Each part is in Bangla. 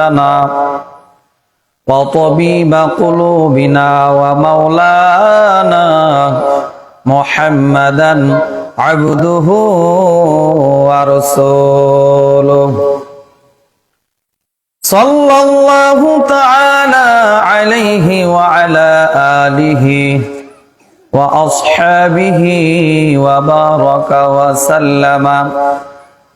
موتنا وطبيب قلوبنا ومولانا محمدا عبده ورسوله صلى الله تعالى عليه وعلى آله وأصحابه وبارك وسلم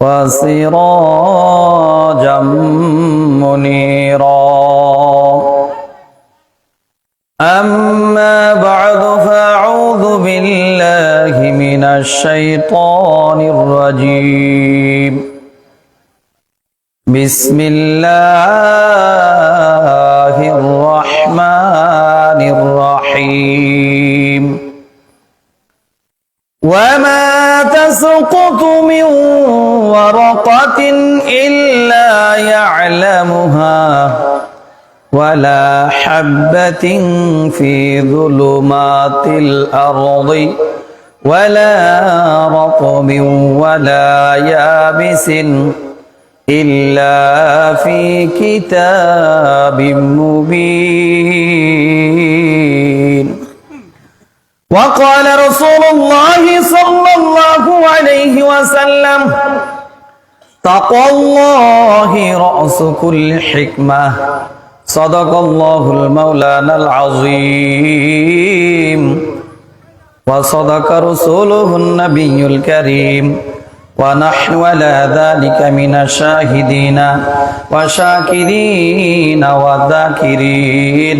وسراجا منيرا. أما بعد فأعوذ بالله من الشيطان الرجيم. بسم الله الرحمن الرحيم. وما تسقط من ورقة إلا يعلمها ولا حبة في ظلمات الأرض ولا رطب ولا يابس إلا في كتاب مبين. وقال رسول الله صلى الله عليه وسلم تقوى الله رأس كل حكمة صدق الله المولانا العظيم وصدق رسوله النبي الكريم ونحن على ذلك من الشاهدين وشاكرين وذاكرين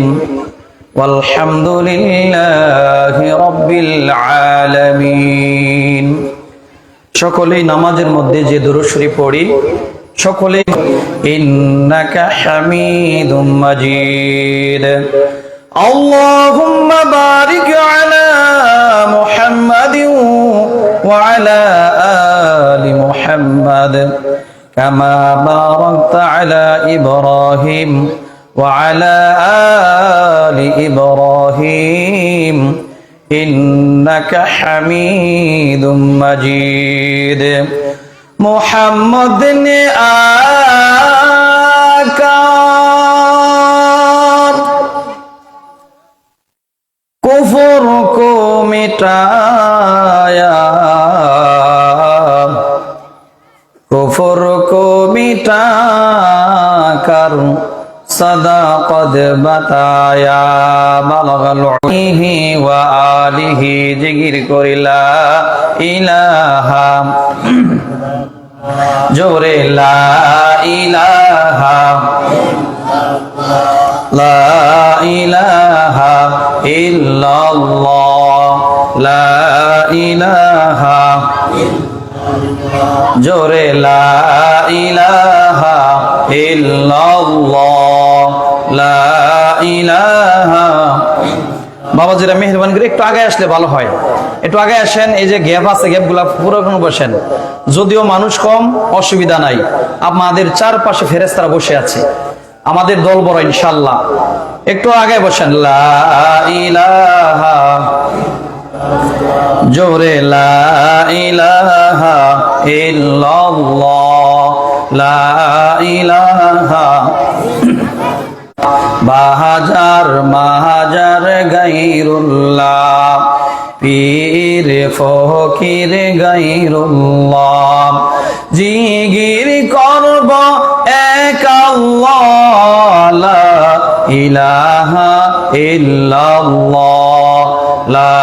والحمد لله رب العالمين সকলেই নামাজের মধ্যে যে দুরুশরী পড়ি সকলে ইন্নাকা হামিদুম মাজিদ اللهم بارك على محمد وعلى آل محمد كما باركت على إبراهيم وعلى آل إبراهيم إنك حميد مجيد محمد آکار کفر کو مٹایا کفر کو مٹا کر سدا বতায়া بتايا بلغ العيه وآله জিকির করিলা ইলাহা জোরে লা ইলাহা লা ইলাহা ইল্লাল্লাহ লা ইলাহা জোরে লা ইলাহা বাবাজিরা মেহরবান করে একটু আগে আসলে ভালো হয়। একটু আগে আসেন, এই যে গ্যাপ আছে গ্যাপগুলা পুরো বসেন। যদিও মানুষ কম, অসুবিধা নাই। আমাদের চারপাশে ফেরেস্তারা বসে আছে। আমাদের দল বড় ইনশাল্লাহ একটু আগে বসেন জোরে, লা ইলাহা ইল্লাল্লাহ। বাহাজার মাহাজার গাইরুল্লাহ পীর ফকির গাইরুল্লাহ। জিগির করব এক আল্লাহ ইলাহা ইল্লাল্লাহ। লা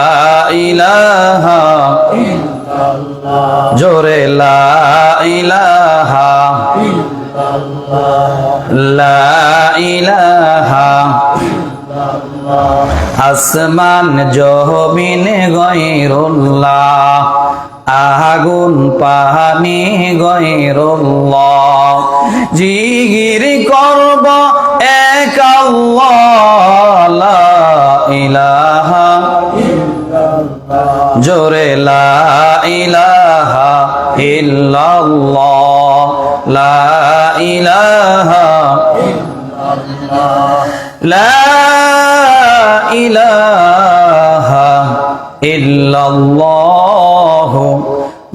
ইলাহা জোরে ইলাহা আসমান জহবিন গৈরুল্লাহ। আগুন পাহানি গৈরুল্লাহ। জিগির করব এক আল্লাহ। লা ইলাহা জোরে লা ইলাহা ইল্লাল্লাহ, লা ইলাহা লা ইলাহা ইল্লাল্লাহ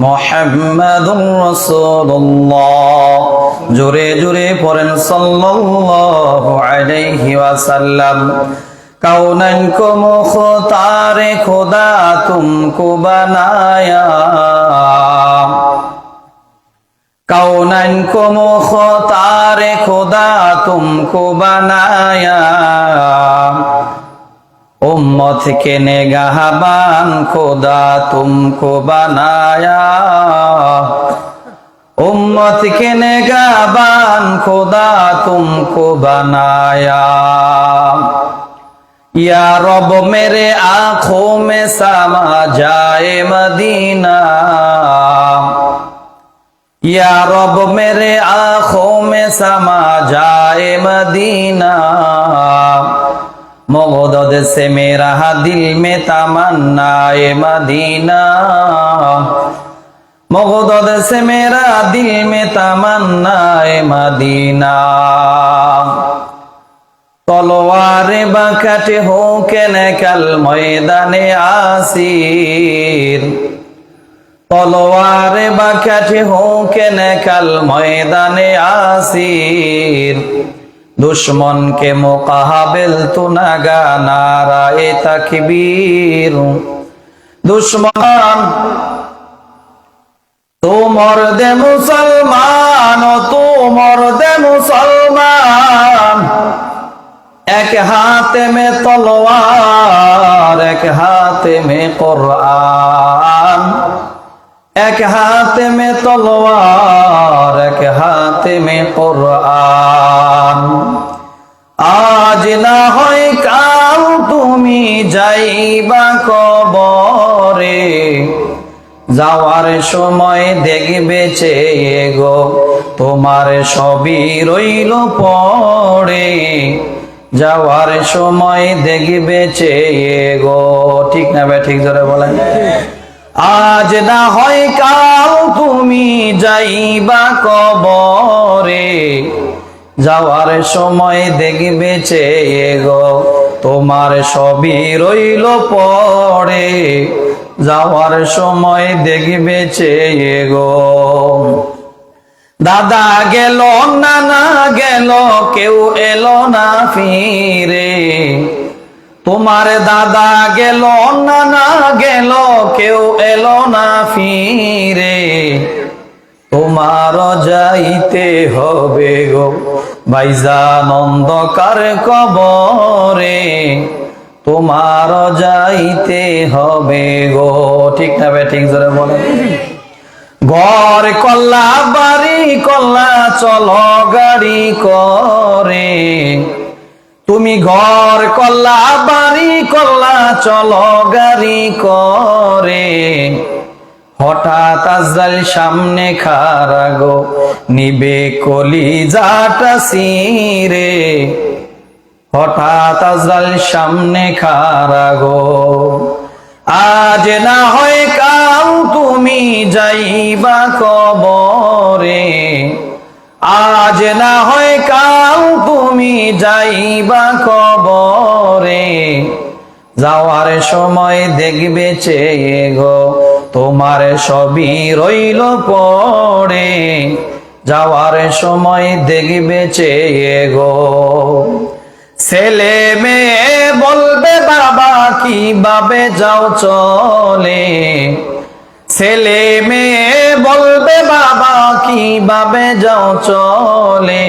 মুহাম্মাদুর রাসূলুল্লাহ। জোরে জোরে পড়েন সাল্লাল্লাহু আলাইহি ওয়াসাল্লাম। कौनन को मुख्तार खुदा तुमको बनाया कौनन को मुख्तार खुदा तुमको बनाया उम्मत के निगाहबान खुदा तुमको बनाया उम्मत के निगाहबान खुदा तुमको बनाया রব, মেরে আখো মে সামা যায় মদিনা। রব, মেরে আখো মে সামা যায় মদিনা। মগধ দেশে মেরা দিল মে তামান্নায় মদিনা। মগধ দেশে মেরা দিল মে তামান্নায় মদিনা। তলোয়ারে বা কাটে হোকেন কাল ময়দানে আসির। তলোয়ারে বা কাটে হোকেন কাল ময়দানে আসির। দুশ্মনকে মোকাহাবেল তু নাগা নারায়ে তাকবীর। দুশ্মন তো মর্দে মুসলমান এক হাতে মে তলোয়ার, এক হাতে মে কোরআন। এক হাতে মে তলোয়ার, এক হাতে মে কোরআন। আজ না হয় কাল তুমি যাইবা কবরে, যাওয়ার সময় দেখবে চেয়ে গো, তোমার সবই রইল পড়ে। যাওয়ার সময় দেখবে চেয়ে গো। ঠিক না বে ঠিক ধরে বলেন। আজ না হয় কাল তুমি যাইবা কবরে। যাওয়ার সময় দেখবে চেয়ে গো। তোমার সবই রইল পড়ে যাওয়ার সময় দেখবে চেয়ে গো। দাদা গেল, নানা গেল, কেউ এলো না ফিরে। তোমার দাদা গেল, নানা গেল, কেউ এলো না ফিরে। তোমার যাইতে হবে গো, ভাইজান অন্ধকার কবরে। তোমার যাইতে হবে গো। ঠিক না ঠিক ধরে বলে ঘর কল্লা কল্লা, চলো গাড়ি করে। তুমি ঘর কল্লা, বাড়ি কল্লা, চলো গাড়ি করে। হঠাৎ আজরাইল সামনে খারা গো, নিবে কলি যাটা সিরে হঠাৎ আজরাইল সামনে খারা গো, আজ না হয় কাল তুমি যাইবা কবরে। আজ না হয় কাল তুমি যাইবা কবরে। যাওয়ার সময় দেখবে চেয়ে গো, তোমার সবই রইল পড়ে যাওয়ার সময় দেখবে চেয়ে গো। ছেলে মেয়ে বলবে, বাবা, কীভাবে যাও চলে? ছেলে মেয়ে বলবে, বাবা, কীভাবে যাও চলে?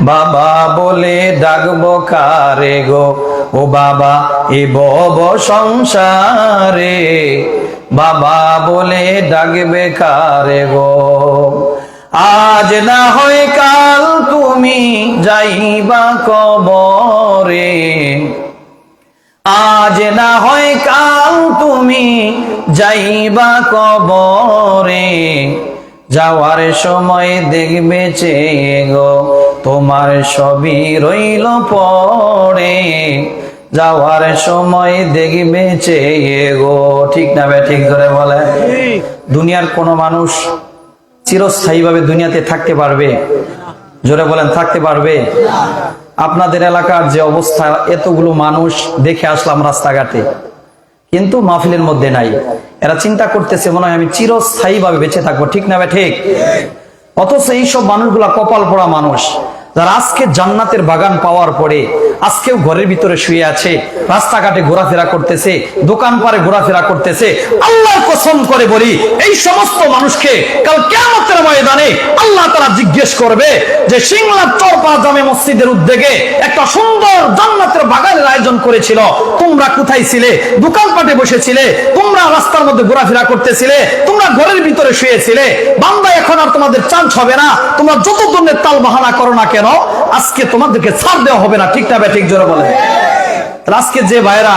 বাবা বলে, ডাকবো কারে গো? ও বাবা, এ বব সংসারে? বাবা বলে, ডাকবে কারে গো? আজ না হয় কাল তুমি যাইবা কবরে। আজ না হয় কাল তুমি যাইবা কবরে। যাওয়ার সময় দেখবে গো, তোমার সবই রইল পড়ে যাওয়ার সময় দেখবে গো, ঠিক না বে, ঠিক ধরে বলে? দুনিয়ার কোনো মানুষ চিরস্থায়ীভাবে দুনিয়াতে থাকতে পারবে? জোরে বলেন, থাকতে পারবে? আপনাদের এলাকার যে অবস্থা, এতগুলো মানুষ দেখে আসলাম রাস্তাঘাটে। কিন্তু মাহফিলের মধ্যে নাই। এরা চিন্তা করতেছে, মনে হয় আমি চিরস্থায়ী ভাবে বেঁচে থাকব। ঠিক না ঠিক? অথচ এইসব মানুষগুলা কপাল পড়া মানুষ। যারা আজকে জান্নাতের বাগান পাওয়ার পরে আজকেও ঘরের ভিতরে শুয়ে আছে, রাস্তাঘাটে ঘোরাফেরা করতেছে দোকান পারে ঘোরাফেরা করতেছে। আল্লাহ কসম করে বলি, এই সমস্ত মানুষকে কাল কেমতের ময়দানে আল্লাহ তারা জিজ্ঞেস করবে যে সিংলার চরপা জামে মসজিদের উদ্যোগে একটা সুন্দর জান্নাতের বাগানের আয়োজন করেছিল। তোমরা কোথায় ছিলে? দোকানপাটে বসেছিলে। তোমরা রাস্তার মধ্যে ঘোরাফেরা করতেছিলে। তোমরা ঘরের ভিতরে শুয়েছিলে। বান্দা, এখন আর তোমাদের চান্স হবে না। তোমরা যত ধরনের তাল বাহানা করো না কেন, আজকে তোমাদেরকে ছাড় দেওয়া হবে না, ঠিক না বে ঠিক জোরে বলে। আজকে যে ভাইরা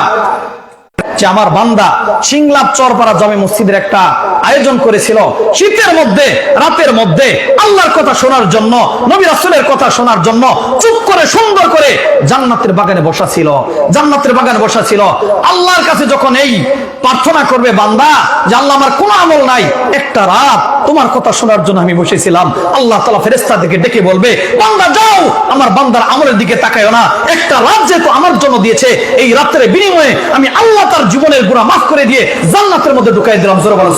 আমার বান্দা, সিংলাপ চরপাড়া জমে মসজিদের একটা আয়োজন করেছিল, শীতের মধ্যে, রাতের মধ্যে, আল্লাহর কথা শোনার জন্য, নবী রাসূলের কথা শোনার জন্য, চুপ করে, সুন্দর করে জান্নাতের বাগানে বসা ছিল। জান্নাতের বাগানে বসা ছিল। আল্লাহর কাছে যখন এই প্রার্থনা করবে বান্দা, যে আল্লাহ, আমার কোনো আমল নাই, একটা রাত তোমার কথা শোনার জন্য আমি বসেছিলাম। আল্লাহ তালা ফেরেস্তাদেরকে ডেকে বলবে, বান্দা, যাও! আমার বান্দার আমলের দিকে তাকায় না। একটা রাত যেহেতু আমার জন্য দিয়েছে, এই রাত্রের বিনিময়ে আমি আল্লাহ তার জীবনের গুণা মাফ করে দিয়ে জান্নাতের মধ্যে ঢুকাই দিলাম। জোরে বলেন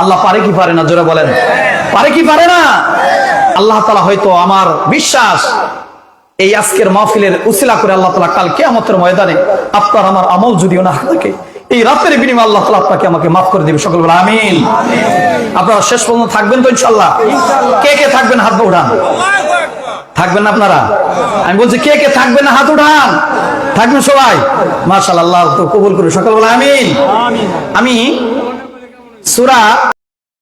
আল্লাহ পারে কি পারে না? জোরে বলেন। পারে কি পারে না? আল্লাহ তালা হয়তো আমার বিশ্বাস এই আজকের মাহফিলের উসিলা করে আল্লাহ তালা কাল কেয়ামতের ময়দানে আপনার আমার আমল যদিও না থাকে এই রাতের বিনিময় আল্লাহ তালা আপনাকে আমাকে মাফ করে দিবে। সকল আমিন। আপনারা শেষ পর্যন্ত থাকবেন তো ইনশাল্লাহ কে কে থাকবেন? হাত উঠান। থাকবেন না আপনারা? আমি বলছি, কে কে থাকবেন না হাত উঠান? থাকবেন সবাই। মার্শাল আল্লাহ তো কবুল করে সকল আমিন। আমি সুরা